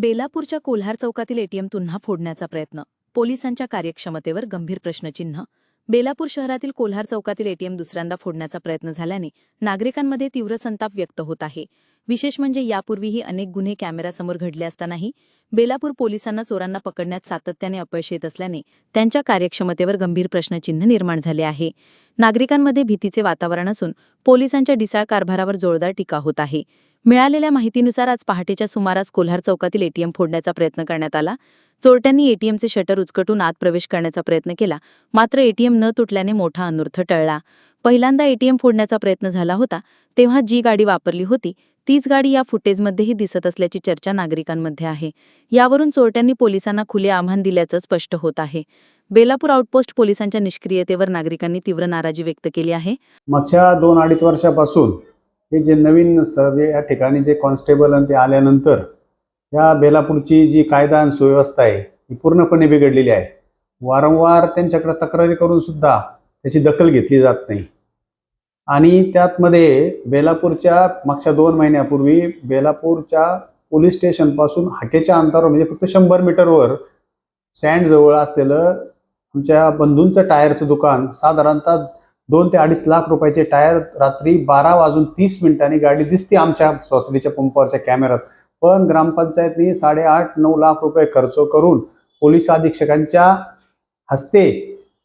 बेलापूरच्या कोल्हार चौकातील एटीएम पुन्हा फोडण्याचा प्रयत्न. पोलिसांच्या कार्यक्षमतेवर गंभीर प्रश्नचिन्ह. बेलापूर शहरातील कोल्हार चौकातील एटीएम दुसऱ्यांदा फोडण्याचा प्रयत्न झाल्याने नागरिकांमध्ये तीव्र संताप व्यक्त होत आहे. विशेष म्हणजे यापूर्वीही अनेक गुन्हे कॅमेऱ्यासमोर घडले असतानाही बेलापूर पोलिसांना चोरांना पकडण्यात सातत्याने अपयश येत असल्याने त्यांच्या कार्यक्षमतेवर गंभीर प्रश्नचिन्ह निर्माण झाले आहे. नागरिकांमध्ये भीतीचे वातावरण असून पोलिसांच्या डिसाळ कारभारावर जोरदार टीका होत आहे. मिळालेल्या माहितीनुसार आज पहाटेच्या सुमारास कोल्हार चौकातील एटीएम फोडण्याचा प्रयत्न करण्यात आला. चोरट्यांनी एटीएमचे शटर उचकटून आत प्रवेश करण्याचा प्रयत्न केला. मात्र एटीएम न तुटल्याने मोठा अनर्थ टळला. पहिल्यांदा एटीएम फोडण्याचा प्रयत्न झाला होता तेव्हा जी गाडी वापरली होती तीच गाडी या फुटेजमध्येही दिसत असल्याची चर्चा नागरिकांमध्ये आहे. यावरून चोरट्यांनी पोलिसांना खुले आव्हान दिल्याचं स्पष्ट होत आहे. बेलापूर आउटपोस्ट पोलिसांच्या निष्क्रियतेवर नागरिकांनी तीव्र नाराजी व्यक्त केली आहे. मागच्या दोन अडीच वर्षापासून हे जे नवीन सर्वे या ठिकाणी जे कॉन्स्टेबल आणि ते आल्यानंतर या बेलापूरची जी कायदा आणि सुव्यवस्था आहे ही पूर्णपणे बिघडलेली आहे. वारंवार त्यांच्याकडे तक्रारी करून सुद्धा त्याची दखल घेतली जात नाही. आणि त्यातमध्ये बेलापूरच्या मागच्या दोन महिन्यापूर्वी बेलापूरच्या पोलीस स्टेशनपासून हाकेच्या अंतरावर म्हणजे फक्त शंभर मीटरवर सँडजवळ असलेलं आमच्या बंधूंचं टायरचं दुकान साधारणतः दोन ते अडीच लाख रुपयाचे टायर रात्री बारा वाजून तीस मिनिटांनी गाडी दिसते आमच्या सोसायटीच्या पंपावरच्या कॅमेऱ्यात. पण ग्रामपंचायतनी साडेआठ नऊ लाख रुपये खर्च करून पोलीस अधीक्षकांच्या हस्ते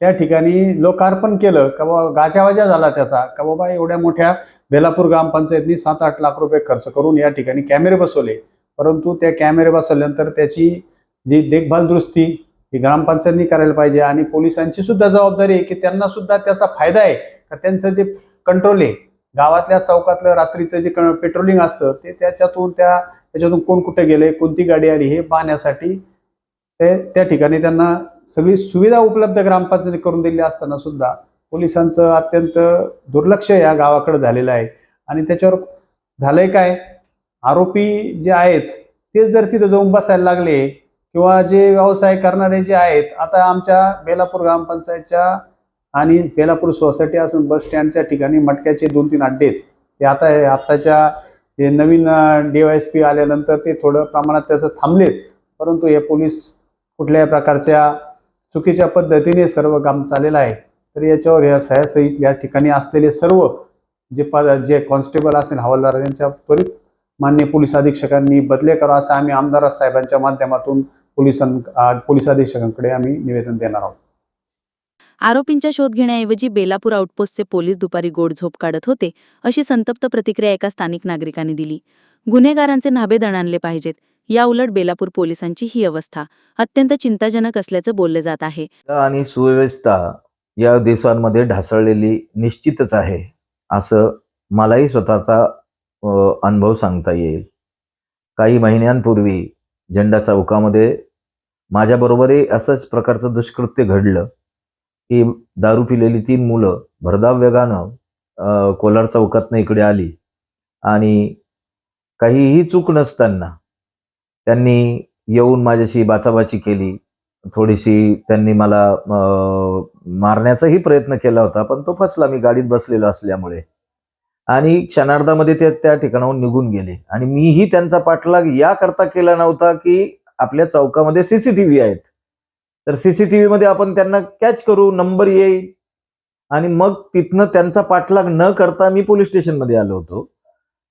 त्या ठिकाणी लोकार्पण केलं. का बाबा गाजावाजा झाला त्याचा. का बाबा एवढ्या मोठ्या बेलापूर ग्रामपंचायतनी सात आठ लाख रुपये खर्च करून या ठिकाणी कॅमेरे बसवले. परंतु त्या कॅमेरे बसवल्यानंतर त्याची जी देखभाल दुरुस्ती ही ग्रामपंचायतनी करायला पाहिजे आणि पोलिसांची सुद्धा जबाबदारी आहे की त्यांना सुद्धा त्याचा फायदा आहे. का त्यांचं जे कंट्रोल आहे गावातल्या चौकातलं रात्रीचं जे पेट्रोलिंग असतं ते त्याच्यातून त्या त्याच्यातून कोण कुठे गेले कोणती गाडी आली हे पाहण्यासाठी ते त्या ठिकाणी त्यांना सगळी सुविधा उपलब्ध ग्रामपंचायती करून दिली असताना सुद्धा पोलिसांचं अत्यंत दुर्लक्ष या गावाकडे झालेलं आहे. आणि त्याच्यावर झालंय काय? आरोपी जे आहेत तेच जर तिथं जाऊन बसायला लागले किंवा जे व्यवसाय करणारे जे आहेत आता आमच्या बेलापूर ग्रामपंचायतच्या आणि बेलापूर सोसायटी असून बस स्टँडच्या ठिकाणी मटक्याचे दोन तीन अड्डे आहेत. ते आता आत्ताच्या हे नवीन डी वाय एस पी आल्यानंतर ते थोडं प्रमाणात त्याचं थांबलेत. परंतु हे पोलीस कुठल्याही प्रकारच्या चुकीच्या पद्धतीने सर्व काम चाललेलं आहे. तर याच्यावर या सह्यासहित या ठिकाणी असलेले सर्व जे पद जे कॉन्स्टेबल असेल हवालदार यांच्या त्वरित मान्य पोलीस अधीक्षकांनी बदले करा असं आम्ही आमदार साहेबांच्या माध्यमातून पोलिसां पोलीस अधीक्षकांकडे आम्ही निवेदन देणार आहोत. आरोपींच्या शोध घेण्याऐवजी बेलापूर आउटपोस्टचे पोलीस दुपारी गोड झोप काढत होते अशी संतप्त प्रतिक्रिया एका स्थानिक नागरिकांनी दिली. गुन्हेगारांचे नाबे दणाणले पाहिजेत या उलट बेलापूर पोलिसांची ही अवस्था अत्यंत चिंताजनक असल्याचं बोलले जात आहे. आणि सुव्यवस्था या दिवसांमध्ये ढासळलेली निश्चितच आहे असं मलाही स्वतःचा अनुभव सांगता येईल. काही महिन्यांपूर्वी झेंडा चौकामध्ये माझ्याबरोबरही असंच प्रकारचं दुष्कृत्य घडलं की दारू पिलेली तीन मुलं भरधाव वेगानं कोलार चौकातनं इकडे आली आणि काहीही चूक नसताना त्यांनी येऊन माझ्याशी बाचाबाची केली. थोडीशी त्यांनी मला मारण्याचाही प्रयत्न केला होता पण तो फसला. मी गाडीत बसलेलो असल्यामुळे. आणि क्षणार्धामध्ये ते त्या ठिकाणाहून निघून गेले. आणि मीही त्यांचा पाठलाग याकरता केला नव्हता की आपल्या चौकामध्ये सीसीटीव्ही आहेत. तर सीसीटीव्ही मध्ये आपण त्यांना कॅच करू नंबर येईल. आणि मग तिथनं त्यांचा पाठलाग न करता मी पोलीस स्टेशनमध्ये आलो होतो.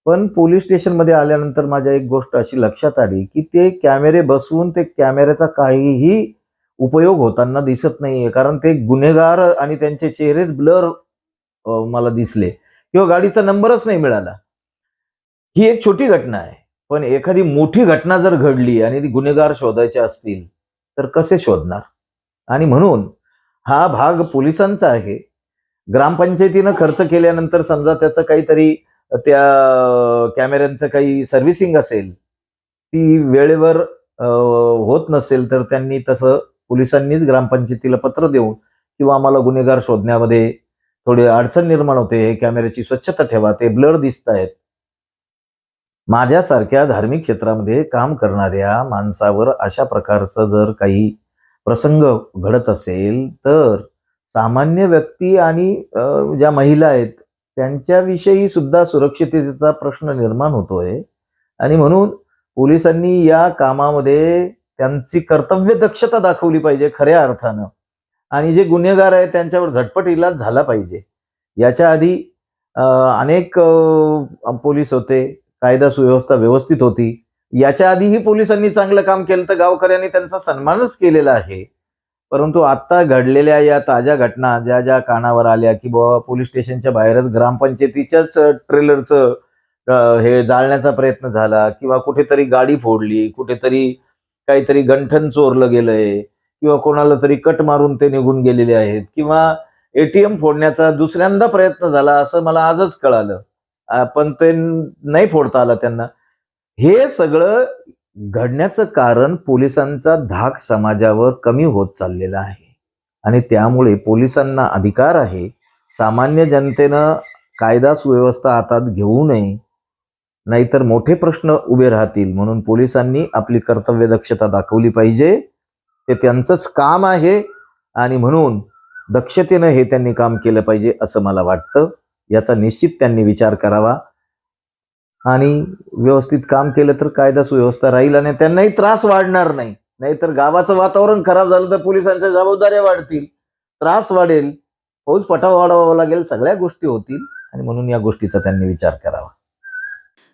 पण पोलीस स्टेशनमध्ये आल्यानंतर माझ्या एक गोष्ट अशी लक्षात आली की ते कॅमेरे बसवून ते कॅमेऱ्याचा काहीही उपयोग होताना दिसत नाहीये. कारण ते गुन्हेगार आणि त्यांचे चेहरेच ब्लर मला दिसले. किंवा गाडीचा नंबरच नाही मिळाला. ही एक छोटी घटना आहे. पण एखादी मोठी घटना जर घडली आणि ती गुन्हेगार शोधायचे असतील तर कसे शोधणार? आणि म्हणून हा भाग पोलिसांचा आहे. ग्रामपंचायतीनं खर्च केल्यानंतर समजा त्याचं काहीतरी त्या कॅमेऱ्यांचं काही सर्व्हिसिंग असेल ती वेळेवर होत नसेल तर त्यांनी तसं पोलिसांनीच ग्रामपंचायतीला पत्र देऊन किंवा आम्हाला गुन्हेगार शोधण्यामध्ये थोडी अडचण निर्माण होते कॅमेऱ्याची स्वच्छता ठेवा ते ब्लर दिसत आहेत माझ्यासारख्या धार्मिक क्षेत्रामध्ये काम करणाऱ्या माणसावर अशा प्रकारचं जर काही प्रसंग घडत असेल तर सामान्य व्यक्ती आणि ज्या महिला आहेत त्यांच्याविषयी सुद्धा सुरक्षिततेचा प्रश्न निर्माण होतोय. आणि म्हणून पोलिसांनी या कामामध्ये त्यांची कर्तव्य दक्षता दाखवली पाहिजे खऱ्या अर्थानं. आणि जे गुन्हेगार आहेत त्यांच्यावर झटपट इलाज झाला पाहिजे. याच्या आधी अनेक पोलीस होते कायदा सुव्यवस्था व्यवस्थित होती. याच्या आधीही पोलिसांनी चांगलं काम केलं तर गावकऱ्यांनी त्यांचा सन्मानच केलेला आहे. परंतु आता घडलेल्या या ताज्या घटना ज्या ज्या कानावर आल्या की बाबा पोलीस स्टेशनच्या बाहेरच ग्रामपंचायतीच्याच ट्रेलरचं हे जाळण्याचा प्रयत्न झाला किंवा कुठेतरी गाडी फोडली कुठेतरी काहीतरी गंठन चोरलं गेलंय. किंवा कोणाला तरी कट मारून ते निघून गेलेले आहेत किंवा एटीएम फोडण्याचा दुसऱ्यांदा प्रयत्न झाला असं मला आजच कळालं. पण ते नाही फोडता आलं त्यांना. हे सगळं घडण्याचं कारण पोलिसांचा धाक समाजावर कमी होत चाललेला आहे. आणि त्यामुळे पोलिसांना अधिकार आहे. सामान्य जनतेनं कायदा सुव्यवस्था हातात घेऊ नये. नाहीतर मोठे प्रश्न उभे राहतील. म्हणून पोलिसांनी आपली कर्तव्य दक्षता दाखवली पाहिजे. ते त्यांचंच काम आहे आणि म्हणून दक्षतेनं हे त्यांनी काम केलं पाहिजे असं मला वाटतं. याचा निश्चित त्यांनी विचार करावा. आणि व्यवस्थित काम केलं तर कायदा सुव्यवस्था राहील आणि त्यांनाही त्रास वाढणार नाही. नाहीतर गावाचं वातावरण खराब झालं तर पोलिसांच्या जबाबदाऱ्या वाढतील. त्रास वाढेल. फौज पटाव वाढवावा लागेल. सगळ्या गोष्टी होतील. आणि म्हणून या गोष्टीचा त्यांनी विचार करावा.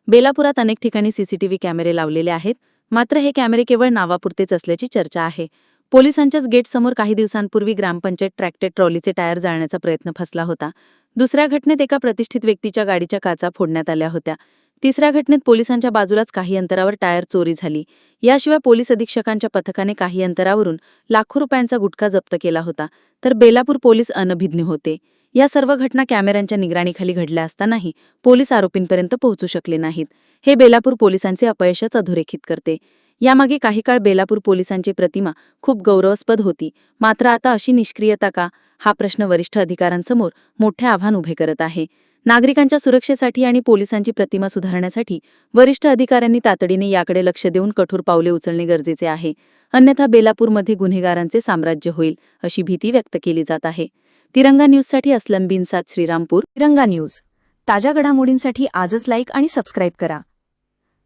बेलापुरात अनेक ठिकाणी सीसीटीव्ही कॅमेरे लावलेले आहेत. मात्र हे कॅमेरे केवळ नावापुरतेच असल्याची चर्चा आहे. पोलिसांच्याच गेटसमोर काही दिवसांपूर्वी ग्रामपंचायत ट्रॅक्टर ट्रॉलीचे टायर जाळण्याचा प्रयत्न फसला होता. दुसऱ्या घटनेत एका प्रतिष्ठित व्यक्तीच्या गाडीच्या काचा फोडण्यात आल्या होत्या. तिसऱ्या घटनेत पोलिसांच्या बाजूलाच काही अंतरावर टायर चोरी झाली. याशिवाय पोलीस अधीक्षकांच्या पथकाने काही अंतरावरून लाखो रुपयांचा गुटखा जप्त केला होता. तर बेलापूर पोलीस अनभिज्ञ होते. या सर्व घटना कॅमेऱ्यांच्या निगराणीखाली घडल्या असतानाही पोलीस आरोपींपर्यंत पोहोचू शकले नाहीत. हे बेलापूर पोलिसांचे अपयशच अधोरेखित करते. यामागे काही काळ बेलापूर पोलिसांची प्रतिमा खूप गौरवास्पद होती. मात्र आता अशी निष्क्रियता का? हा प्रश्न वरिष्ठ अधिकाऱ्यांसमोर मोठे आव्हान उभे करत आहे. नागरिकांच्या सुरक्षेसाठी आणि पोलिसांची प्रतिमा सुधारण्यासाठी वरिष्ठ अधिकाऱ्यांनी तातडीने याकडे लक्ष देऊन कठोर पावले उचलणे गरजेचे आहे. अन्यथा बेलापूरमध्ये गुन्हेगारांचे साम्राज्य होईल अशी भीती व्यक्त केली जात आहे. तिरंगा न्यूजसाठी असलम बिनसाद श्रीरामपूर. तिरंगा न्यूज. ताज्या घडामोडींसाठी आजच लाईक आणि सबस्क्राईब करा.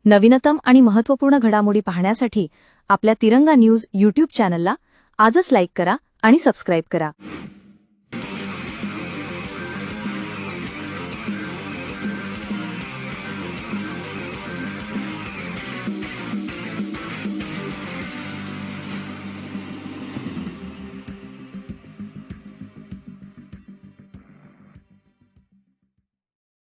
नवीनतम आणि महत्त्वपूर्ण घडामोडी पाहण्यासाठी आपल्या तिरंगा न्यूज यूट्यूब चॅनलला आजच लाईक करा आणि सबस्क्राईब करा.